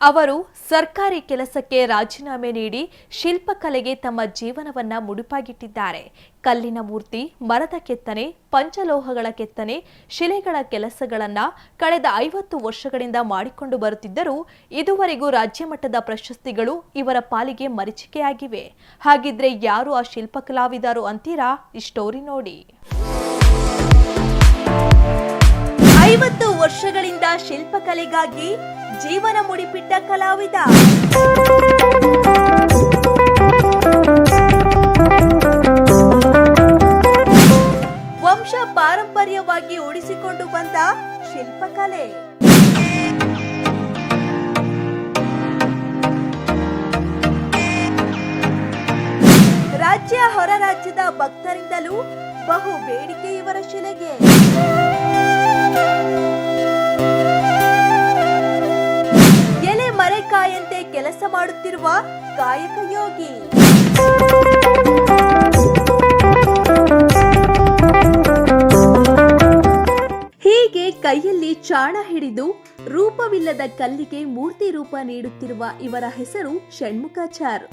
ಅವರು ಸರ್ಕಾರಿ ಕೆಲಸಕ್ಕೆ ರಾಜೀನಾಮೆ ನೀಡಿ ಶಿಲ್ಪಕಲೆಗೆ ತಮ್ಮ ಜೀವನವನ್ನ ಮುಡುಪಾಗಿಟ್ಟಿದ್ದಾರೆ. ಕಲ್ಲಿನ ಮೂರ್ತಿ, ಮರದ ಕೆತ್ತನೆ, ಪಂಚಲೋಹಗಳ ಕೆತ್ತನೆ, ಶಿಲೆಗಳ ಕೆಲಸಗಳನ್ನ ಕಳೆದ ಐವತ್ತು ವರ್ಷಗಳಿಂದ ಮಾಡಿಕೊಂಡು ಬರುತ್ತಿದ್ದರೂ ಇದುವರೆಗೂ ರಾಜ್ಯ ಮಟ್ಟದ ಪ್ರಶಸ್ತಿಗಳು ಇವರ ಪಾಲಿಗೆ ಮರೀಚಿಕೆಯಾಗಿವೆ. ಹಾಗಿದ್ರೆ ಯಾರು ಆ ಶಿಲ್ಪಕಲಾವಿದರು ಅಂತೀರಾ? ಈ ಸ್ಟೋರಿ ನೋಡಿ. ಐವತ್ತು ವರ್ಷಗಳಿಂದ ಶಿಲ್ಪಕಲೆಗಾಗಿ ಜೀವನ ಮುಡಿಪಿಟ್ಟ ಕಲಾವಿದ. ವಂಶ ಪಾರಂಪರ್ಯವಾಗಿ ಉಳಿಸಿಕೊಂಡು ಬಂದ ಶಿಲ್ಪಕಲೆ. ರಾಜ್ಯ ಹೊರ ರಾಜ್ಯದ ಭಕ್ತರಿಂದಲೂ ಬಹು ಬೇಡಿಕೆ ಇವರ ಶಿಲೆಗೆ. ಕೆಲಸ ಮಾಡುತ್ತಿರುವ ಕಾಯಕ ಯೋಗಿ. ಹೀಗೆ ಕೈಯಲ್ಲಿ ಚಾಣ ಹಿಡಿದು ರೂಪವಿಲ್ಲದ ಕಲ್ಲಿಗೆ ಮೂರ್ತಿ ರೂಪ ನೀಡುತ್ತಿರುವ ಇವರ ಹೆಸರು ಷಣ್ಮುಖಾಚಾರ್.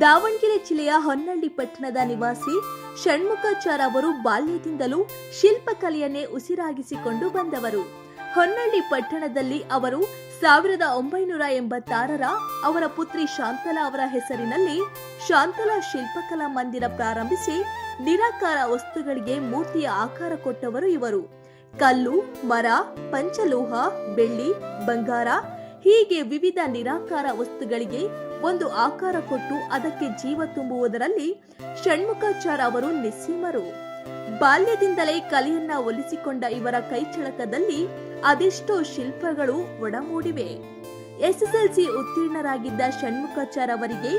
ದಾವಣಗೆರೆ ಜಿಲ್ಲೆಯ ಹೊನ್ನಳ್ಳಿ ಪಟ್ಟಣದ ನಿವಾಸಿ ಷಣ್ಮುಖಾಚಾರ್ ಅವರು ಬಾಲ್ಯದಿಂದಲೂ ಶಿಲ್ಪಕಲೆಯನ್ನೇ ಉಸಿರಾಗಿಸಿಕೊಂಡು ಬಂದವರು. ಹೊನ್ನಳ್ಳಿ ಪಟ್ಟಣದಲ್ಲಿ ಅವರು ಸಾವಿರದ ಒಂಬೈನೂರ ಎಂಬತ್ತಾರರ ಅವರ ಪುತ್ರಿ ಶಾಂತಲಾ ಅವರ ಹೆಸರಿನಲ್ಲಿ ಶಾಂತಲಾ ಶಿಲ್ಪಕಲಾ ಮಂದಿರ ಪ್ರಾರಂಭಿಸಿ ನಿರಾಕಾರ ವಸ್ತುಗಳಿಗೆ ಮೂರ್ತಿಯ ಆಕಾರ ಕೊಟ್ಟವರು ಇವರು. ಕಲ್ಲು, ಮರ, ಪಂಚಲೋಹ, ಬೆಳ್ಳಿ, ಬಂಗಾರ ಹೀಗೆ ವಿವಿಧ ನಿರಾಕಾರ ವಸ್ತುಗಳಿಗೆ ಒಂದು ಆಕಾರ ಕೊಟ್ಟು ಅದಕ್ಕೆ ಜೀವ ತುಂಬುವುದರಲ್ಲಿ ಷಣ್ಮುಖಾಚಾರ ಅವರು ನಿಸ್ಸೀಮರು. ಬಾಲ್ಯದಿಂದಲೇ ಕಲೆಯನ್ನ ಒಲಿಸಿಕೊಂಡ ಇವರ ಕೈಚಳಕದಲ್ಲಿ ಅದೆಷ್ಟೋ ಶಿಲ್ಪಗಳು ಒಡಮೂಡಿವೆ. ಎಸ್ಎಸ್ಎಲ್ಸಿ ಉತ್ತೀರ್ಣರಾಗಿದ್ದ ಷಣ್ಮುಖಾಚಾರ್ ಅವರಿಗೆ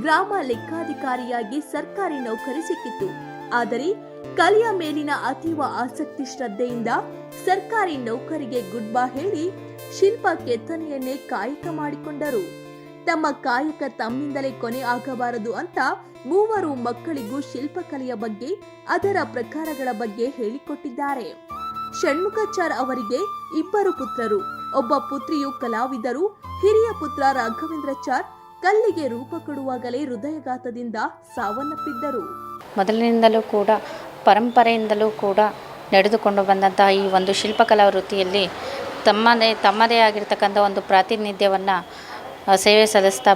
ಗ್ರಾಮ ಲೆಕ್ಕಾಧಿಕಾರಿಯಾಗಿ ಸರ್ಕಾರಿ ನೌಕರಿ ಸಿಕ್ಕಿತ್ತು ಆದರೆ ಕಲೆಯ ಮೇಲಿನ ಅತೀವ ಆಸಕ್ತಿ ಶ್ರದ್ಧೆಯಿಂದ ಸರ್ಕಾರಿ ನೌಕರಿಗೆ ಗುಡ್ ಬಾ ಹೇಳಿ ಶಿಲ್ಪ ಕೆತ್ತನೆಯನ್ನೇ ಕಾಯಕ ಮಾಡಿಕೊಂಡರು. ತಮ್ಮ ಕಾಯಕ ತಮ್ಮಿಂದಲೇ ಕೊನೆ ಆಗಬಾರದು ಅಂತ ಮೂವರು ಮಕ್ಕಳಿಗೂ ಶಿಲ್ಪಕಲೆಯ ಬಗ್ಗೆ, ಅದರ ಪ್ರಕಾರಗಳ ಬಗ್ಗೆ ಹೇಳಿಕೊಟ್ಟಿದ್ದಾರೆ. ಷಣ್ಮುಖಾಚಾರ್ ಅವರಿಗೆ ಇಬ್ಬರು ಪುತ್ರರು. ಒಬ್ಬ ಪುತ್ರಿಯು ಕಲಾವಿದರು, ಹಿರಿಯ ಪುತ್ರ ರಾಘವೇಂದ್ರಚಾರ್ ಕಲ್ಲಿಗೆ ರೂಪ ಕೊಡುವಾಗಲೇ ಹೃದಯಘಾತದಿಂದ ಸಾವನ್ನಪ್ಪಿದ್ದರು. ಮೊದಲಿನಿಂದಲೂ ಕೂಡ, ಪರಂಪರೆಯಿಂದಲೂ ಕೂಡ ನಡೆದುಕೊಂಡು ಬಂದಂತಹ ಈ ಒಂದು ಶಿಲ್ಪಕಲಾ ವೃತ್ತಿಯಲ್ಲಿ ತಮ್ಮದೇ ತಮ್ಮದೇ ಆಗಿರ್ತಕ್ಕಂಥ ಒಂದು ಪ್ರಾತಿನಿಧ್ಯವನ್ನು ಸೇವೆ ಸಲ್ಲಿಸ್ತಾ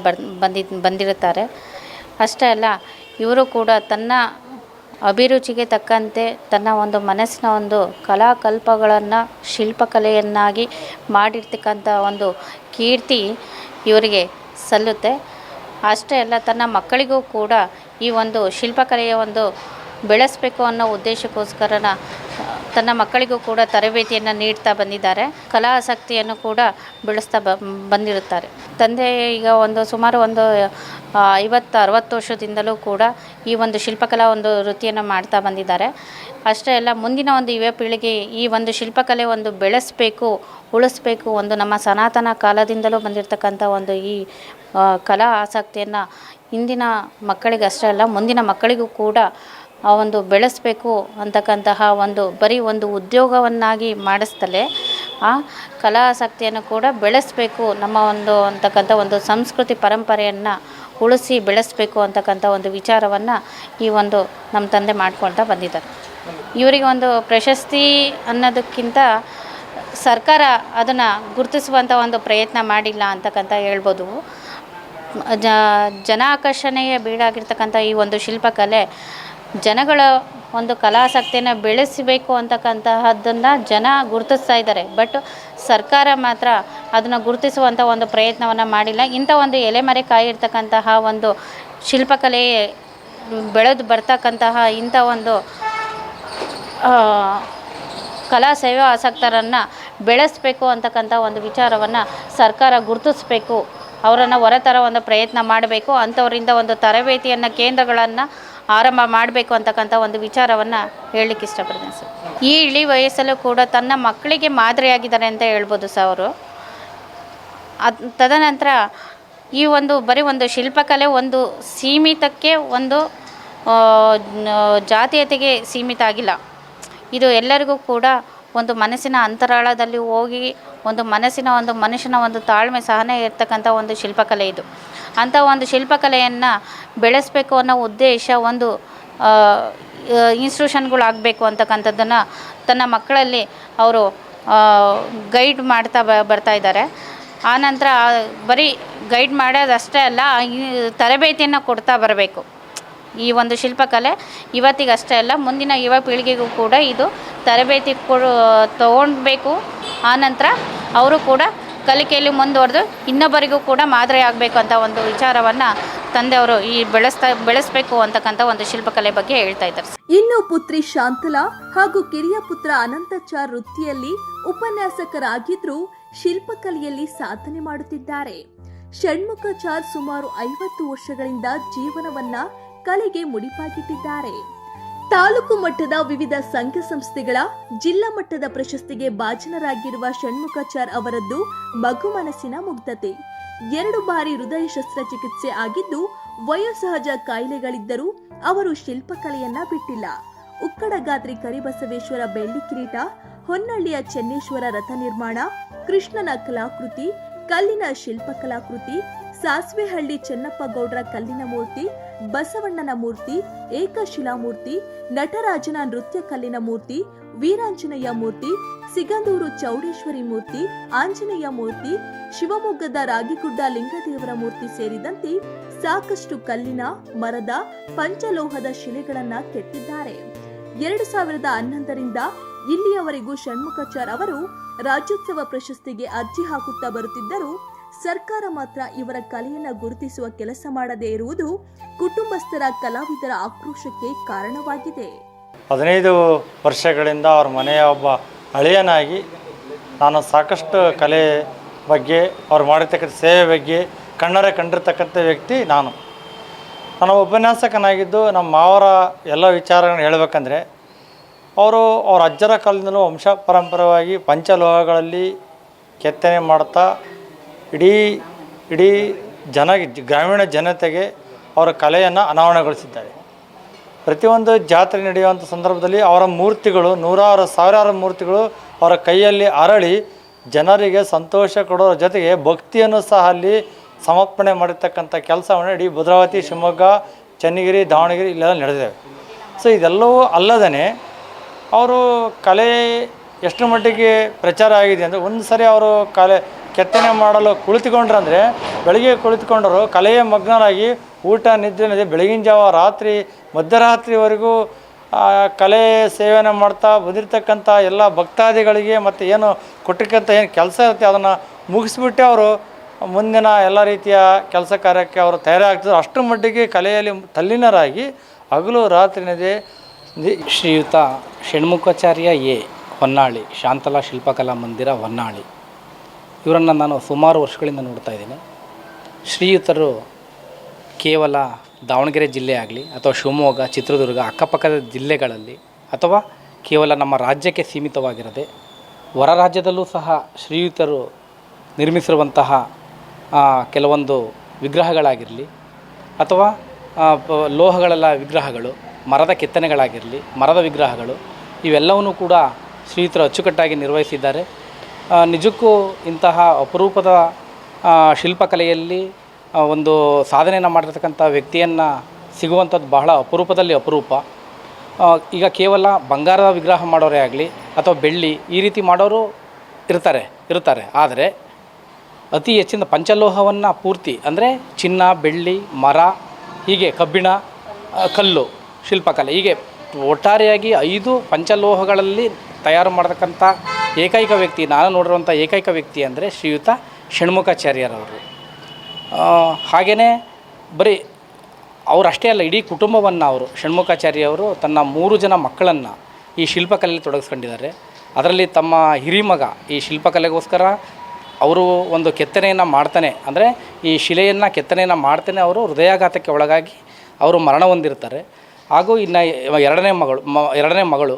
ಬಂದಿರುತ್ತಾರೆ. ಅಷ್ಟೇ ಅಲ್ಲ, ಇವರು ಕೂಡ ತನ್ನ ಅಭಿರುಚಿಗೆ ತಕ್ಕಂತೆ ತನ್ನ ಒಂದು ಮನಸ್ಸಿನ ಒಂದು ಕಲಾಕಲ್ಪಗಳನ್ನು, ಶಿಲ್ಪಕಲೆಯನ್ನಾಗಿ ಮಾಡಿರ್ತಕ್ಕಂಥ ಒಂದು ಕೀರ್ತಿ ಇವರಿಗೆ ಸಲ್ಲುತ್ತೆ. ಅಷ್ಟೇ ಅಲ್ಲ, ತನ್ನ ಮಕ್ಕಳಿಗೂ ಕೂಡ ಈ ಒಂದು ಶಿಲ್ಪಕಲೆಯ ಒಂದು ಬೆಳೆಸಬೇಕು ಅನ್ನೋ ಉದ್ದೇಶಕ್ಕೋಸ್ಕರ ತನ್ನ ಮಕ್ಕಳಿಗೂ ಕೂಡ ತರಬೇತಿಯನ್ನು ನೀಡ್ತಾ ಬಂದಿದ್ದಾರೆ. ಕಲಾಸಕ್ತಿಯನ್ನು ಕೂಡ ಬೆಳೆಸ್ತಾ ಬಂದಿರುತ್ತಾರೆ. ತಂದೆ ಈಗ ಒಂದು ಸುಮಾರು ಒಂದು ಐವತ್ತು ಅರವತ್ತು ವರ್ಷದಿಂದಲೂ ಕೂಡ ಈ ಒಂದು ಶಿಲ್ಪಕಲಾ ಒಂದು ವೃತ್ತಿಯನ್ನು ಮಾಡ್ತಾ ಬಂದಿದ್ದಾರೆ. ಅಷ್ಟೇ ಅಲ್ಲ, ಮುಂದಿನ ಒಂದು ಯುವ ಪೀಳಿಗೆ ಈ ಒಂದು ಶಿಲ್ಪಕಲೆ ಒಂದು ಬೆಳೆಸಬೇಕು, ಉಳಿಸ್ಬೇಕು ಒಂದು ನಮ್ಮ ಸನಾತನ ಕಾಲದಿಂದಲೂ ಬಂದಿರತಕ್ಕಂಥ ಒಂದು ಈ ಕಲಾ ಆಸಕ್ತಿಯನ್ನು ಇಂದಿನ ಮಕ್ಕಳಿಗೆ ಅಷ್ಟೇ ಅಲ್ಲ, ಮುಂದಿನ ಮಕ್ಕಳಿಗೂ ಕೂಡ ಆ ಒಂದು ಬೆಳೆಸಬೇಕು ಅಂತಕ್ಕಂತಹ ಒಂದು ಬರೀ ಒಂದು ಉದ್ಯೋಗವನ್ನಾಗಿ ಮಾಡಿಸ್ತಲೇ ಆ ಕಲಾ ಆಸಕ್ತಿಯನ್ನು ಕೂಡ ಬೆಳೆಸಬೇಕು ನಮ್ಮ ಒಂದು ಅಂತಕ್ಕಂಥ ಒಂದು ಸಂಸ್ಕೃತಿ ಪರಂಪರೆಯನ್ನು ಉಳಿಸಿ ಬೆಳೆಸಬೇಕು ಅಂತಕ್ಕಂಥ ಒಂದು ವಿಚಾರವನ್ನು ಈ ಒಂದು ನಮ್ಮ ತಂದೆ ಮಾಡ್ಕೊಳ್ತಾ ಬಂದಿದ್ದಾರೆ. ಇವರಿಗೆ ಒಂದು ಪ್ರಶಸ್ತಿ ಅನ್ನೋದಕ್ಕಿಂತ ಸರ್ಕಾರ ಅದನ್ನು ಗುರುತಿಸುವಂಥ ಒಂದು ಪ್ರಯತ್ನ ಮಾಡಿಲ್ಲ ಅಂತಕ್ಕಂಥ ಹೇಳ್ಬೋದು. ಜ, ಜನಾಕರ್ಷಣೆಯ ಬೀಡಾಗಿರ್ತಕ್ಕಂಥ ಈ ಒಂದು ಶಿಲ್ಪಕಲೆ ಜನಗಳ ಒಂದು ಕಲಾಸಕ್ತಿಯನ್ನು ಬೆಳೆಸಬೇಕು ಅಂತಕ್ಕಂತಹದ್ದನ್ನು ಜನ ಗುರುತಿಸ್ತಾ ಇದ್ದಾರೆ. ಬಟ್ ಸರ್ಕಾರ ಮಾತ್ರ ಅದನ್ನು ಗುರುತಿಸುವಂಥ ಒಂದು ಪ್ರಯತ್ನವನ್ನು ಮಾಡಿಲ್ಲ. ಇಂಥ ಒಂದು ಎಲೆಮರೆ ಕಾಯಿರ್ತಕ್ಕಂತಹ ಒಂದು ಶಿಲ್ಪಕಲೆ ಬೆಳೆದು ಬರ್ತಕ್ಕಂತಹ ಇಂಥ ಒಂದು ಕಲಾ ಸೇವಾ ಆಸಕ್ತರನ್ನು ಬೆಳೆಸಬೇಕು ಅಂತಕ್ಕಂಥ ಒಂದು ವಿಚಾರವನ್ನು ಸರ್ಕಾರ ಗುರುತಿಸಬೇಕು. ಅವರನ್ನು ಹೊರತರ ಒಂದು ಪ್ರಯತ್ನ ಮಾಡಬೇಕು. ಅಂಥವರಿಂದ ಒಂದು ತರಬೇತಿಯನ್ನು, ಕೇಂದ್ರಗಳನ್ನು ಆರಂಭ ಮಾಡಬೇಕು ಅಂತಕ್ಕಂಥ ಒಂದು ವಿಚಾರವನ್ನು ಹೇಳಲಿಕ್ಕೆ ಇಷ್ಟಪಡ್ತೀನಿ ಸರ್. ಈ ಇಳಿ ವಯಸ್ಸಲ್ಲೂ ಕೂಡ ತನ್ನ ಮಕ್ಕಳಿಗೆ ಮಾದರಿಯಾಗಿದ್ದಾರೆ ಅಂತ ಹೇಳ್ಬೋದು ಸರ್ ಅವರು. ಅದು ತದನಂತರ ಈ ಒಂದು ಬರೀ ಒಂದು ಶಿಲ್ಪಕಲೆ ಒಂದು ಸೀಮಿತಕ್ಕೆ ಒಂದು ಜಾತೀಯತೆಗೆ ಸೀಮಿತ ಆಗಿಲ್ಲ. ಇದು ಎಲ್ಲರಿಗೂ ಕೂಡ ಒಂದು ಮನಸ್ಸಿನ ಅಂತರಾಳದಲ್ಲಿ ಹೋಗಿ ಒಂದು ಮನಸ್ಸಿನ ಒಂದು ಮನುಷ್ಯನ ಒಂದು ತಾಳ್ಮೆ ಸಹನೆ ಇರ್ತಕ್ಕಂಥ ಒಂದು ಶಿಲ್ಪಕಲೆ ಇದು. ಅಂಥ ಒಂದು ಶಿಲ್ಪಕಲೆಯನ್ನು ಬೆಳೆಸಬೇಕು ಅನ್ನೋ ಉದ್ದೇಶ ಒಂದು ಇನ್ಸ್ಟಿಟ್ಯೂಷನ್ಗಳಾಗಬೇಕು ಅಂತಕ್ಕಂಥದ್ದನ್ನು ತನ್ನ ಮಕ್ಕಳಲ್ಲಿ ಅವರು ಗೈಡ್ ಮಾಡ್ತಾ ಬ, ಬರ್ತಾ ಇದ್ದಾರೆ. ಆನಂತರ ಬರೀ ಗೈಡ್ ಮಾಡೋದಷ್ಟೇ ಅಲ್ಲ ತರಬೇತಿಯನ್ನು ಕೊಡ್ತಾ ಬರಬೇಕು. ಈ ಒಂದು ಶಿಲ್ಪಕಲೆ ಇವತ್ತಿಗಷ್ಟೇ ಅಲ್ಲ, ಮುಂದಿನ ಯುವ ಪೀಳಿಗೆಗೂ ಕೂಡ ಇದು ತರಬೇತಿ ಕೊಡು ತೊಗೊಳ್ಬೇಕು ಆನಂತರ ಅವರು ಕೂಡ ಕಲಿಕೆಯಲ್ಲಿ ಮುಂದುವರೆದು ಇನ್ನೊಬ್ಬರಿಗೂ ಕೂಡ ಮಾದರಿ ಆಗಬೇಕು ಅಂತ ಒಂದು ವಿಚಾರವನ್ನು ತಂದೆಯವರು ಈ ಬೆಳೆಸ್ತಾ, ಬೆಳೆಸಬೇಕು ಅಂತಕ್ಕಂಥ ಒಂದು ಶಿಲ್ಪಕಲೆ ಬಗ್ಗೆ ಹೇಳ್ತಾ ಇದ್ದಾರೆ. ಇನ್ನು ಪುತ್ರಿ ಶಾಂತಲಾ ಹಾಗೂ ಕಿರಿಯ ಪುತ್ರ ಅನಂತಚಾರ್ ವೃತ್ತಿಯಲ್ಲಿ ಉಪನ್ಯಾಸಕರಾಗಿದ್ದರೂ ಶಿಲ್ಪಕಲೆಯಲ್ಲಿ ಸಾಧನೆ ಮಾಡುತ್ತಿದ್ದಾರೆ. ಷಣ್ಮುಖಚಾರ್ ಸುಮಾರು ಐವತ್ತು ವರ್ಷಗಳಿಂದ ಜೀವನವನ್ನ ಕಲೆಗೆ ಮುಡಿಪಾಗಿಟ್ಟಿದ್ದಾರೆ. ತಾಲೂಕು ಮಟ್ಟದ ವಿವಿಧ ಸಂಘ ಸಂಸ್ಥೆಗಳ, ಜಿಲ್ಲಾ ಮಟ್ಟದ ಪ್ರಶಸ್ತಿಗೆ ಭಾಜನರಾಗಿರುವ ಷಣ್ಮುಖಾಚಾರ್ ಅವರದ್ದು ಮಗು ಮನಸ್ಸಿನ ಮುಗ್ಧತೆ. ಎರಡು ಬಾರಿ ಹೃದಯ ಶಸ್ತ್ರಚಿಕಿತ್ಸೆ ಆಗಿದ್ದು, ವಯೋಸಹಜ ಕಾಯಿಲೆಗಳಿದ್ದರೂ ಅವರು ಶಿಲ್ಪಕಲೆಯನ್ನ ಬಿಟ್ಟಿಲ್ಲ. ಉಕ್ಕಡಗಾತ್ರಿ ಕರಿಬಸವೇಶ್ವರ ಬೆಳ್ಳಿ ಕಿರೀಟ, ಹೊನ್ನಳ್ಳಿಯ ಚೆನ್ನೇಶ್ವರ ರಥ ನಿರ್ಮಾಣ, ಕೃಷ್ಣನ ಕಲಾಕೃತಿ, ಕಲ್ಲಿನ ಶಿಲ್ಪಕಲಾಕೃತಿ, ಸಾಸ್ವೆಹಳ್ಳಿ ಚೆನ್ನಪ್ಪ ಗೌಡ್ರ ಕಲ್ಲಿನ ಮೂರ್ತಿ ಬಸವಣ್ಣನ ಮೂರ್ತಿ ಏಕಶಿಲಾಮೂರ್ತಿ ನಟರಾಜನ ನೃತ್ಯ ಕಲ್ಲಿನ ಮೂರ್ತಿ, ವೀರಾಂಜನೇಯ ಮೂರ್ತಿ, ಸಿಗಂದೂರು ಚೌಡೇಶ್ವರಿ ಮೂರ್ತಿ, ಆಂಜನೇಯ ಮೂರ್ತಿ, ಶಿವಮೊಗ್ಗದ ರಾಗಿಗುಡ್ಡ ಲಿಂಗದೇವರ ಮೂರ್ತಿ ಸೇರಿದಂತೆ ಸಾಕಷ್ಟು ಕಲ್ಲಿನ, ಮರದ, ಪಂಚಲೋಹದ ಶಿಲೆಗಳನ್ನ ಕೆತ್ತಿದ್ದಾರೆ. ಎರಡು ಸಾವಿರದ ಹನ್ನೊಂದರಿಂದ ಇಲ್ಲಿಯವರೆಗೂ ಷಣ್ಮುಖಾಚಾರ್ ಅವರು ರಾಜ್ಯೋತ್ಸವ ಪ್ರಶಸ್ತಿಗೆ ಅರ್ಜಿ ಹಾಕುತ್ತಾ ಬರುತ್ತಿದ್ದರೂ ಸರ್ಕಾರ ಮಾತ್ರ ಇವರ ಕಲೆಯನ್ನು ಗುರುತಿಸುವ ಕೆಲಸ ಮಾಡದೇ ಇರುವುದು ಕುಟುಂಬಸ್ಥರ ಕಲಾವಿದರ ಆಕ್ರೋಶಕ್ಕೆ ಕಾರಣವಾಗಿದೆ. ಹದಿನೈದು ವರ್ಷಗಳಿಂದ ಅವ್ರ ಮನೆಯ ಒಬ್ಬ ಹಳೆಯನಾಗಿ ನಾನು ಸಾಕಷ್ಟು ಕಲೆ ಬಗ್ಗೆ, ಅವ್ರು ಮಾಡಿರ್ತಕ್ಕಂಥ ಸೇವೆ ಬಗ್ಗೆ ಕಣ್ಣರೆ ಕಂಡಿರ್ತಕ್ಕಂಥ ವ್ಯಕ್ತಿ ನಾನು. ನಾನು ಉಪನ್ಯಾಸಕನಾಗಿದ್ದು ನಮ್ಮ ಮಾವರ ಎಲ್ಲ ವಿಚಾರಗಳನ್ನ ಹೇಳಬೇಕಂದ್ರೆ, ಅವರು ಅವ್ರ ಅಜ್ಜರ ಕಾಲದಿಂದಲೂ ವಂಶ ಪರಂಪರವಾಗಿ ಪಂಚಲೋಹಗಳಲ್ಲಿ ಕೆತ್ತನೆ ಮಾಡ್ತಾ ಇಡೀ ಇಡೀ ಜನ, ಗ್ರಾಮೀಣ ಜನತೆಗೆ ಅವರ ಕಲೆಯನ್ನು ಅನಾವರಣಗೊಳಿಸಿದ್ದಾರೆ. ಪ್ರತಿಯೊಂದು ಜಾತ್ರೆ ನಡೆಯುವಂಥ ಸಂದರ್ಭದಲ್ಲಿ ಅವರ ಮೂರ್ತಿಗಳು, ನೂರಾರು, ಸಾವಿರಾರು ಮೂರ್ತಿಗಳು ಅವರ ಕೈಯಲ್ಲಿ ಅರಳಿ ಜನರಿಗೆ ಸಂತೋಷ ಕೊಡೋರ ಜೊತೆಗೆ ಭಕ್ತಿಯನ್ನು ಸಹ ಅಲ್ಲಿ ಸಮರ್ಪಣೆ ಮಾಡಿರ್ತಕ್ಕಂಥ ಕೆಲಸವನ್ನು ಇಡೀ ಭದ್ರಾವತಿ, ಶಿವಮೊಗ್ಗ, ಚನ್ನಗಿರಿ, ದಾವಣಗೆರೆ ಇಲ್ಲೆಲ್ಲ ನಡೆದಿವೆ ಸೊ ಇದೆಲ್ಲವೂ ಅಲ್ಲದೇ ಅವರು ಕಲೆ ಎಷ್ಟು ಮಟ್ಟಿಗೆ ಪ್ರಚಾರ ಆಗಿದೆ ಅಂದರೆ ಒಂದು ಸರಿ ಅವರು ಕಲೆ ಕೆತ್ತನೆ ಮಾಡಲು ಕುಳಿತುಕೊಂಡ್ರಂದರೆ ಬೆಳಗ್ಗೆ ಕುಳಿತುಕೊಂಡರು ಕಲೆಯ ಮಗ್ನರಾಗಿ ಊಟ ನಿದ್ರೆ ನದಿ, ಬೆಳಗಿನ ಜಾವ, ರಾತ್ರಿ, ಮಧ್ಯರಾತ್ರಿವರೆಗೂ ಕಲೆ ಸೇವನೆ ಮಾಡ್ತಾ ಬಂದಿರತಕ್ಕಂಥ ಎಲ್ಲ ಭಕ್ತಾದಿಗಳಿಗೆ ಮತ್ತು ಏನು ಕೊಟ್ಟಿರ್ತಕ್ಕಂಥ ಏನು ಕೆಲಸ ಇರುತ್ತೆ ಅದನ್ನು ಮುಗಿಸ್ಬಿಟ್ಟು ಅವರು ಮುಂದಿನ ಎಲ್ಲ ರೀತಿಯ ಕೆಲಸ ಕಾರ್ಯಕ್ಕೆ ಅವರು ತಯಾರಾಗ್ತಿದ್ರು. ಅಷ್ಟರ ಮಟ್ಟಿಗೆ ಕಲೆಯಲ್ಲಿ ತಲ್ಲಿನರಾಗಿ ಹಗಲು, ರಾತ್ರಿ, ನದಿ ಶ್ರೀಯುತ ಷಣ್ಮುಖಾಚಾರ್ಯ ಎ ಹೊನ್ನಾಳಿ, ಶಾಂತಲಾ ಶಿಲ್ಪಕಲಾ ಮಂದಿರ ಹೊನ್ನಾಳಿ. ಇವರನ್ನು ನಾನು ಸುಮಾರು ವರ್ಷಗಳಿಂದ ನೋಡ್ತಾ ಇದ್ದೀನಿ. ಶ್ರೀಯುತರು ಕೇವಲ ದಾವಣಗೆರೆ ಜಿಲ್ಲೆ ಆಗಲಿ ಅಥವಾ ಶಿವಮೊಗ್ಗ, ಚಿತ್ರದುರ್ಗ ಅಕ್ಕಪಕ್ಕದ ಜಿಲ್ಲೆಗಳಲ್ಲಿ ಅಥವಾ ಕೇವಲ ನಮ್ಮ ರಾಜ್ಯಕ್ಕೆ ಸೀಮಿತವಾಗಿರದೆ ಹೊರ ರಾಜ್ಯದಲ್ಲೂ ಸಹ ಶ್ರೀಯುತರು ನಿರ್ಮಿಸಿರುವಂತಹ ಕೆಲವೊಂದು ವಿಗ್ರಹಗಳಾಗಿರಲಿ ಅಥವಾ ಲೋಹಗಳೆಲ್ಲ ವಿಗ್ರಹಗಳು, ಮರದ ಕೆತ್ತನೆಗಳಾಗಿರಲಿ ಮರದ ವಿಗ್ರಹಗಳು, ಇವೆಲ್ಲವನ್ನೂ ಕೂಡ ಶ್ರೀಯುತರು ಅಚ್ಚುಕಟ್ಟಾಗಿ ನಿರ್ವಹಿಸಿದ್ದಾರೆ. ನಿಜಕ್ಕೂ ಇಂತಹ ಅಪರೂಪದ ಶಿಲ್ಪಕಲೆಯಲ್ಲಿ ಒಂದು ಸಾಧನೆಯನ್ನು ಮಾಡಿರ್ತಕ್ಕಂಥ ವ್ಯಕ್ತಿಯನ್ನು ಸಿಗುವಂಥದ್ದು ಬಹಳ ಅಪರೂಪದಲ್ಲಿ ಅಪರೂಪ. ಈಗ ಕೇವಲ ಬಂಗಾರದ ವಿಗ್ರಹ ಮಾಡೋರೇ ಆಗಲಿ ಅಥವಾ ಬೆಳ್ಳಿ ಈ ರೀತಿ ಮಾಡೋರು ಇರ್ತಾರೆ ಇರ್ತಾರೆ ಆದರೆ ಅತಿ ಹೆಚ್ಚಿನ ಪಂಚಲೋಹವನ್ನು ಪೂರ್ತಿ ಅಂದರೆ ಚಿನ್ನ, ಬೆಳ್ಳಿ, ಮರ, ಹೀಗೆ ಕಬ್ಬಿಣ ಕಲ್ಲು, ಶಿಲ್ಪಕಲೆ. ಹೀಗೆ ಒಟ್ಟಾರೆಯಾಗಿ ಐದು ಪಂಚಲೋಹಗಳಲ್ಲಿ ತಯಾರು ಮಾಡತಕ್ಕಂಥ ಏಕೈಕ ವ್ಯಕ್ತಿ, ನಾನು ನೋಡಿರುವಂಥ ಏಕೈಕ ವ್ಯಕ್ತಿ ಅಂದರೆ ಶ್ರೀಯುತ ಷಣ್ಮುಖಾಚಾರ್ಯರವರು. ಹಾಗೆಯೇ ಬರೀ ಅವರಷ್ಟೇ ಅಲ್ಲ, ಇಡೀ ಕುಟುಂಬವನ್ನು ಅವರು ಷಣ್ಮುಖಾಚಾರ್ಯ ಅವರು ತನ್ನ ಮೂರು ಜನ ಮಕ್ಕಳನ್ನು ಈ ಶಿಲ್ಪಕಲೆಯಲ್ಲಿ ತೊಡಗಿಸ್ಕೊಂಡಿದ್ದಾರೆ. ಅದರಲ್ಲಿ ತಮ್ಮ ಹಿರಿಮಗ ಈ ಶಿಲ್ಪಕಲೆಗೋಸ್ಕರ ಅವರು ಒಂದು ಕೆತ್ತನೆಯನ್ನು ಮಾಡ್ತಾನೆ. ಅಂದರೆ ಈ ಶಿಲೆಯನ್ನು ಕೆತ್ತನೆಯನ್ನು ಮಾಡ್ತಾನೆ ಅವರು, ಹೃದಯಾಘಾತಕ್ಕೆ ಒಳಗಾಗಿ ಅವರು ಮರಣ ಹೊಂದಿರ್ತಾರೆ. ಹಾಗೂ ಇನ್ನು ಎರಡನೇ ಮಗಳು, ಮ, ಎರಡನೇ ಮಗಳು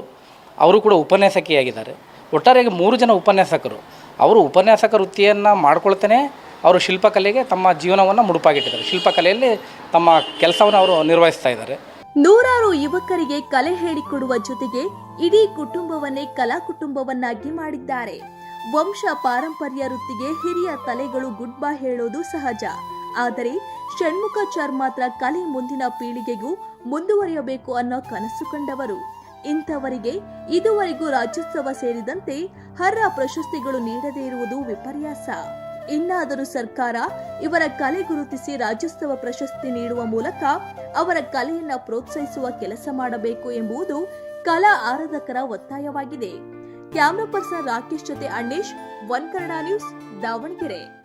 ಅವರು ಕೂಡ ಉಪನ್ಯಾಸಕಿಯಾಗಿದ್ದಾರೆ. ಒಟ್ಟಾರೆಯಾಗಿ ಮೂರು ಜನ ಉಪನ್ಯಾಸಕರು. ಅವರು ಉಪನ್ಯಾಸಕ ವೃತ್ತಿಯನ್ನು ಮಾಡ್ಕೊಳ್ತಾನೆ, ಅವರು ಶಿಲ್ಪಕಲೆಗೆ ತಮ್ಮ ಜೀವನವನ್ನು ಮುಡುಪಾಗಿಟ್ಟಿದ್ದಾರೆ. ಶಿಲ್ಪಕಲೆಯಲ್ಲಿ ತಮ್ಮ ಕೆಲಸವನ್ನು ಅವರು ನಿರ್ವಹಿಸ್ತಾ ಇದ್ದಾರೆ. ನೂರಾರು ಯುವಕರಿಗೆ ಕಲೆ ಹೇಳಿಕೊಡುವ ಜೊತೆಗೆ ಇಡೀ ಕುಟುಂಬವನ್ನೇ ಕಲಾ ಕುಟುಂಬವನ್ನಾಗಿ ಮಾಡಿದ್ದಾರೆ. ವಂಶ ಪಾರಂಪರ್ಯ ವೃತ್ತಿಗೆ ಹಿರಿಯ ತಲೆಗಳು ಗುಡ್ ಬೈ ಹೇಳೋದು ಸಹಜ. ಆದರೆ ಷಣ್ಮುಖಾಚಾರ್ ಮಾತ್ರ ಕಲೆ ಮುಂದಿನ ಪೀಳಿಗೆಗೂ ಮುಂದುವರಿಯಬೇಕು ಅನ್ನೋ ಕನಸು ಕಂಡವರು. ಇಂಥವರಿಗೆ ಇದುವರೆಗೂ ರಾಜ್ಯೋತ್ಸವ ಸೇರಿದಂತೆ ಹರ ಪ್ರಶಸ್ತಿಗಳು ನೀಡದೇ ಇರುವುದು ವಿಪರ್ಯಾಸ. ಇನ್ನಾದರೂ ಸರ್ಕಾರ ಇವರ ಕಲೆ ಗುರುತಿಸಿ ರಾಜ್ಯೋತ್ಸವ ಪ್ರಶಸ್ತಿ ನೀಡುವ ಮೂಲಕ ಅವರ ಕಲೆಯನ್ನ ಪ್ರೋತ್ಸಾಹಿಸುವ ಕೆಲಸ ಮಾಡಬೇಕು ಎಂಬುದು ಕಲಾ ಆರಾಧಕರ ಒತ್ತಾಯವಾಗಿದೆ. ಕ್ಯಾಮ್ರಾ ಪರ್ಸನ್ ರಾಕೇಶ್ ಜೊತೆ ಅಣ್ಣೇಶ್, ಒನ್ ಕನ್ನಡ ನ್ಯೂಸ್, ದಾವಣಗೆರೆ.